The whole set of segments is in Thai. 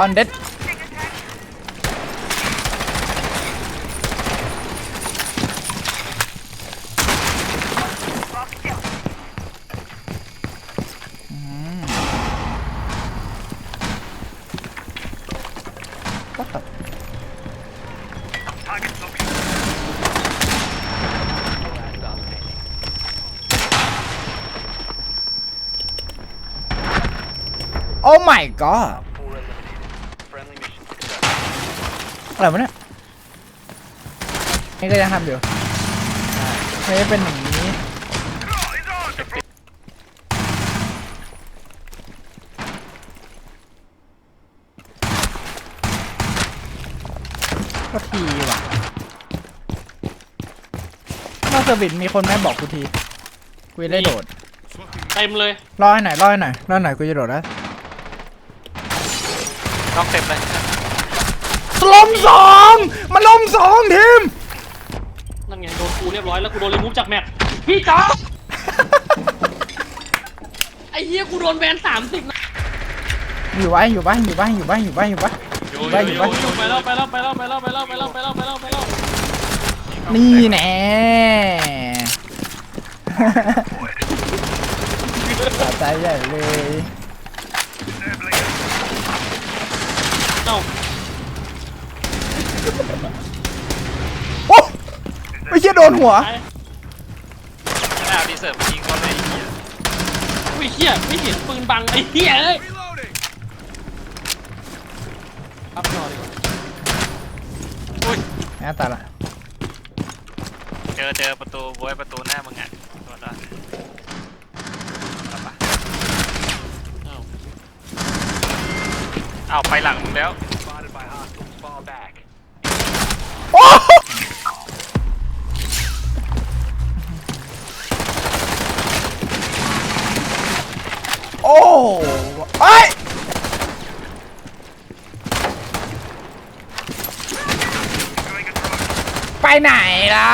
On dead. Oh my god. อะไรวะเนี่ยนี่ก็ยังทำอยู่ไม่ได้เป็นอย่างนี้ก็ทีว่ะมาเซอร์วิสมีคนไหมบอกกูทีกูจะได้โดดเต็มเลย รอให้หน่อยรอให้หน่อยรอให้หน่อยกูจะโดดแล้วน้องเต็มเลย ล้มสองมันล้มสองทีม นั่นไงโดนกูเรียบร้อยแล้วกูโดนรีมูฟจากแมปพี่จ๋าไอ้เหี้ยกูโดนแบนสามสิบนะอยู่ไว้อยู่ไว้อยู่ไว้อยู่ไว้อยู่ไว้อยู่ไว้ อยู่ไปออยู่ยู่ไป อยู่ไปแล้วไปแล้วไปแล้วไปแล้วไปแล้วไปแล้วไปแล้วไปแล้วไปแล้วนี่แน่ สะใจใหญ่เลย เอ้า โอ้ไม่เชี่ยโดนหัวไอ้ไม่เอาดีเซิร์ฟยิงก็ไม่เหี้ยอุ้ยเหี้ยไม่เห็นปืนบังไอ้เหี้ยเอ้ยรับนอนดีกว่าอุ้ยแม่ตายละเจอเจอประตูบวยประตูหน้ามึงอะตัวละเอาปะเอ้าเอาไปหลังมึงแล้ว ไปไหนล่ะ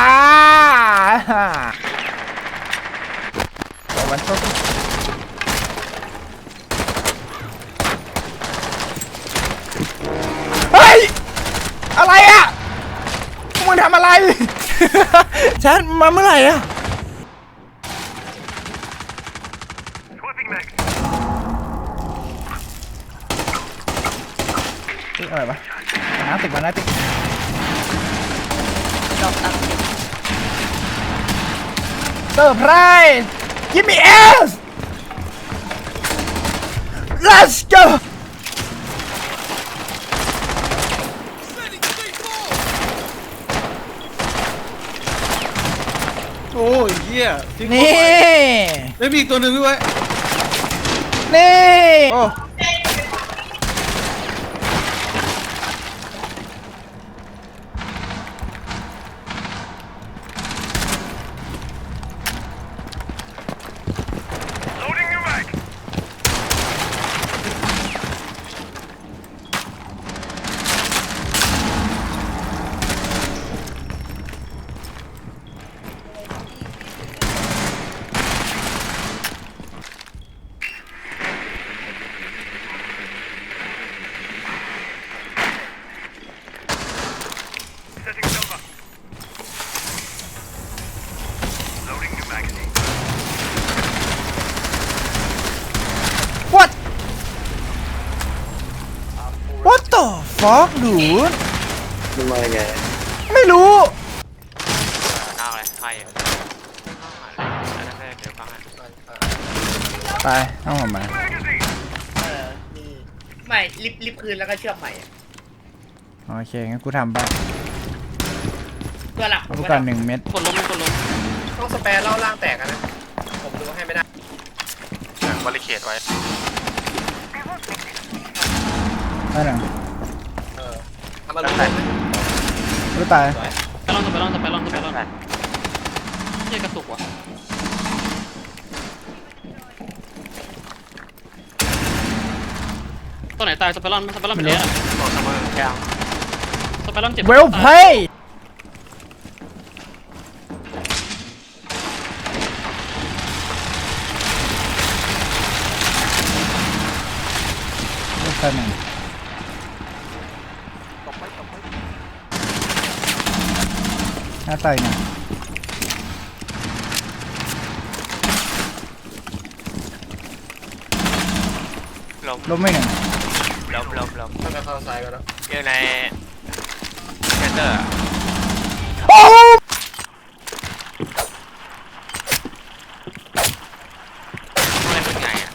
โอ้วันโชคเฮ้ย อะไรอะพวกมึงทำอะไร ฉันมาเมื่อไหร่อะเฮ้ยอะไรวะมาน้าติดมาน้าติด เซอร์ไพรส์ give me S let's go โอ้ยเหี้ยทิ้งนี่ไม่มีอีกตัวหนึ่งด้วยนี่ โอ้ วัด what the fuck dude มันมาไงไม่รู้เอาเลยให้อะอันนั้นได้เดี๋ยวฟังอะไปต้องออกมาเออนี่ไม่ลิฟต์ลิฟต์คืนแล้วก็เชื่อมใหม่อะโอเคงั้นกูทำไปตัวหลักเอาไปก่อนหนึ่งเม็ดกดลงกดลงต้องสแปรเล่าล่างแตกอะนะ ผมดูให้ไม่ได้หนังบริเคดไว้ ได้หนึ่งเออทำ มาลงเลยรู้ตาย ไปลองไปลองไปลองไปลองเหี้ยกระตุกว่ะตัวไหนตายสเปรอนสเปรอนเป็นเนี้ยโหลดเสมอแก้วสเปรอนเจ็บ well play รู้ตายหนึ่ง มาต่อยหน่อยล้มล้มไม่หนึ่งล้มล้มล้มมันจะเข้าซ้ายก็แล้วอยู่ในเซนเตอร์อะ โอ้ ไม่เป็นไงอะ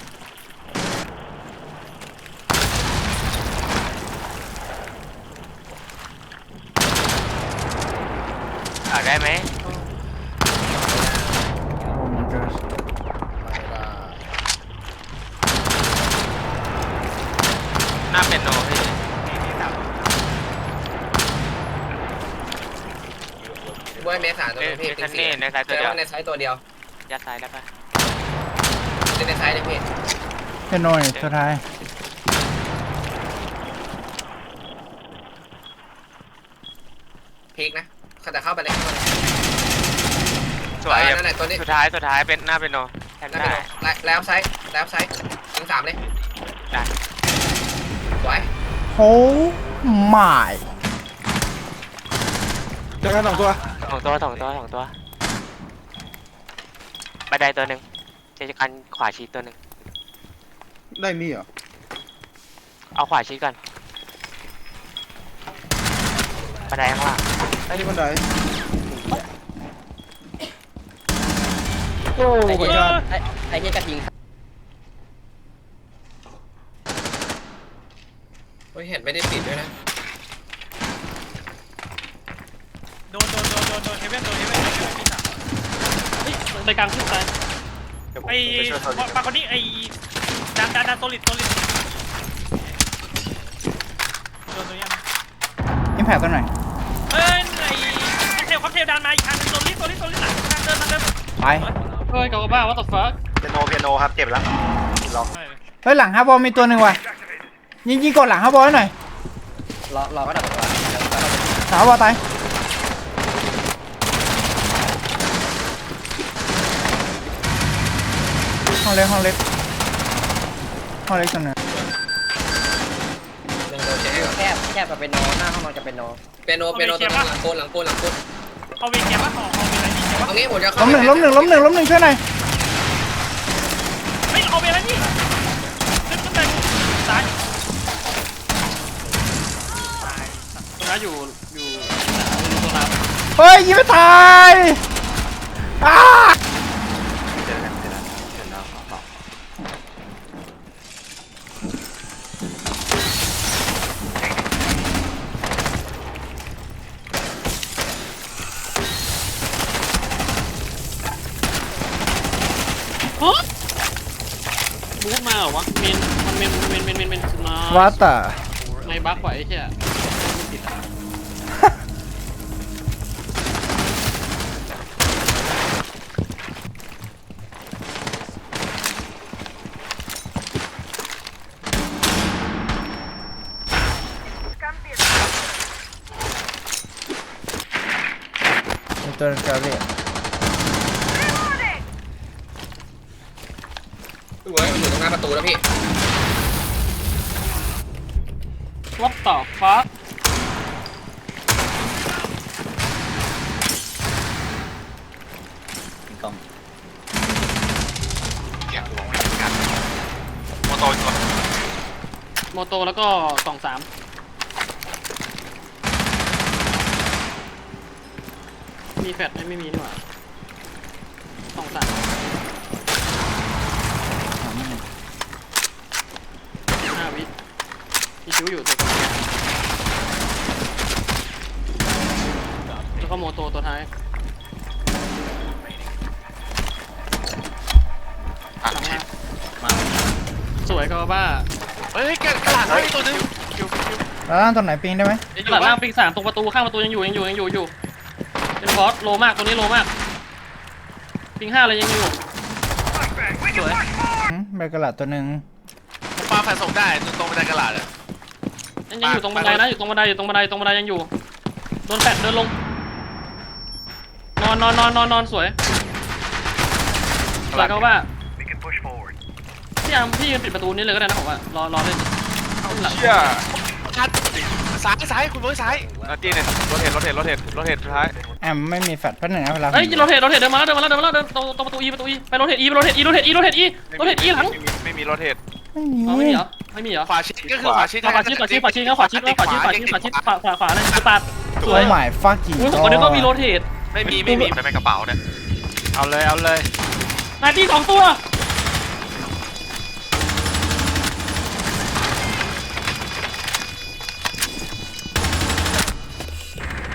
อ่าได้ไหมโอ้ my god หน้าเป็นโนพี่บวยเมษาตัวเอ้ยนึงพี่คันนี้ในซ้ายตัวแต่เดียวว่าในซ้ายตัวเดียวยัดซ้ายได้ปะในซ้ายเลยพี่เป็นหน่อยสุดท้ายพีกนะ เขาจะเข้าไปเลยเข้าไปเลยสวยอ่าอะนั่นแหละตัวนี้สุดท้ายสุดท้ายเป็นหน้าเป็นโนแทนนั่นได้เป็นแล้วไซส์แล้วไซส์ยิงสามเลยได้สวยโอ้ my เจอกันสองตัวสองตัวสองตัวสองตัวบันไดตัวหนึ่งเจอกันขวาชีตัวหนึ่งได้มีเหรอเอาขวาชีก่อนบันไดข้างล่างไอ้นี่บันไดโอ้ my god ไอ้ไอ้เหี้ยกระทิงโอ้ยเห็นไม่ได้ปิดด้วยนะ โดนโดนโดนโดนโดนเฮเว่นโดนเฮเว่นโดนเฮเว่นมีสามเฮ้ยในกลางขึ้นซ้ายไอ้ปากคนนี้ไอ้ดันดันดันโซลิดโซลิดโดนตัวนี้นะ อิมแพคกันหน่อยเอ้ย ไอ้ค็อกทลค็อกเทลดันมาอีกคันโซลิดโซลิดโซลิดหลังทางเดินทางเดินไป เฮ้ยเกาบ้าว่าต่อฟ้าเปียโนเปียโนครับเจ็บแล้วลองเฮ้ยหลังฮาบอลมีตัวหนึ่งว่ะ ยิงยิงกดหลังฮาบอลให้หน่อยรอรอก็ดับตัวหลังฮาร์บอลตาย ห้องเล็กห้องเล็กห้องเล็กตัวหนึงหนึ่งโดนเจ๊แคบแคบกับเป็นโนหน้าห้องนอนจะเป็นโนเปียโนเปียโนตัวหลังโกนหลังโกนหลังโกน เอาเวงแกว่าของเอาเวงอะไรนี่แกว่าเอางี้ผมจะเข้าล้มหนึ่งล้มหนึ่งล้มหนึ่งล้มหนึ่งช่วยหน่อยเฮ้ยเอาเวงอะไรนี่ขึ้นขึ้นไปซ้ายตัวนั้นอยู่อยู่ตัวน้ำเฮ้ยยิงไม่ตายอ้า เจอกันเจอกันเจอแล้วสอง ฮะมูฟมา เหรอวะเมนมันเมนเมนเมนเมนเมนมาวัตตาในบั๊กไว้ไอ้เหี้ยไม่ติดอะมีตัวเกาหลีเว้ยมันอยู่ตรงหน้าประตู แล้วพี่วัดต่อฟ้าอยากลองเหมือนกันโมโตตัวโมโตแล้วก็สองสามมีแฟดไหมไม่มีนี่หว่าสองสามห้าวิมีชิว อยู่ตัวแล้วก็โมโตตัวท้ายหลังมาสวยก็บ้าเฮ้ยกระหลังเฮ้ยตัวนึงแล้วล่างตัวไหนปิงได้ไหมหลังล่างปิงสามตรงประตูข้างประตูยังอยู่ยังอยู่ยังอยู่อยู่เป็นบอสโลมากตัวนี้โลมากปิงห้าเลยยังอยู่สวยอืมใบกระหลาดตัวหนึ่งปาแฟนส่งได้ตรงบันไดกระหลาดอะ ยังยังอยู่ตรงบันไดนะอยู่ตรงบันไดอยู่ตรงบันไดตรงบันไดยังอยู่โดนแปดเดินลง นอนนอนนอนนอนนอนสวยหลังเขาว่าพี่อาร์มพี่ยืนปิดประตูนี้เลยก็ได้นะผมว่ารอรอเล่นหลังเชี่ยคันซ้ายซ้ายคุณเบิร์ดซ้ายนาทีเนี่ยรถเห็นรถเห็นรถเห็นรถเห็นสุดท้ายแอมไม่มีแฟดแป๊บหนึงนะเวลาเฮ้ยโรเทตโรเทตเดินมาแล้วเดินมาแล้วเดินมาแล้วเดินตรงตรงประตูอีประตูอีไปโรเทตอีไปโรเทตอีโรเทตอีโรเทตอีโรเทตอีหลังไม่มีรถเห็น ไม่มีอ๋อไม่มีเหรอไม่มีเหรอขวาชิดก็คือขวาชิดขวาชิดขวาชิดขวาชิดงั้นขวาชิดงั้นขวาชิดขวาชิดขวาชิดขวาขวาขวาเลยคือตัดสโอ้วย my fucking อุ้ยผมก็นึกว่ามีโรเทตไม่มีไม่มีไปเป็นกระเป๋าเนี่ยเอาเลยเอาเลยนายตีสองตัว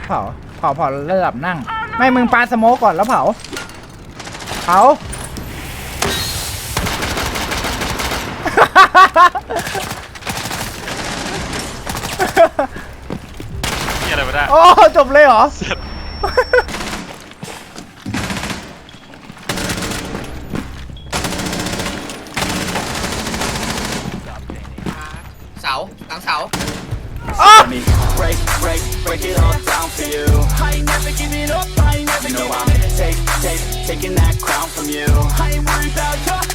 เผาเผาเผาระดับนั่ง ไม่มึงปาสโมกก่อนแล้วเผาเผา นี่อะไรวะเนี่ย โอ้จบเลยเหรอ เสาหลังเสา break, break, break it all down for you. I ain't never giving up, I ain't never you know I'm take, take, taking that crown from you. I ain't worried about you, I ain't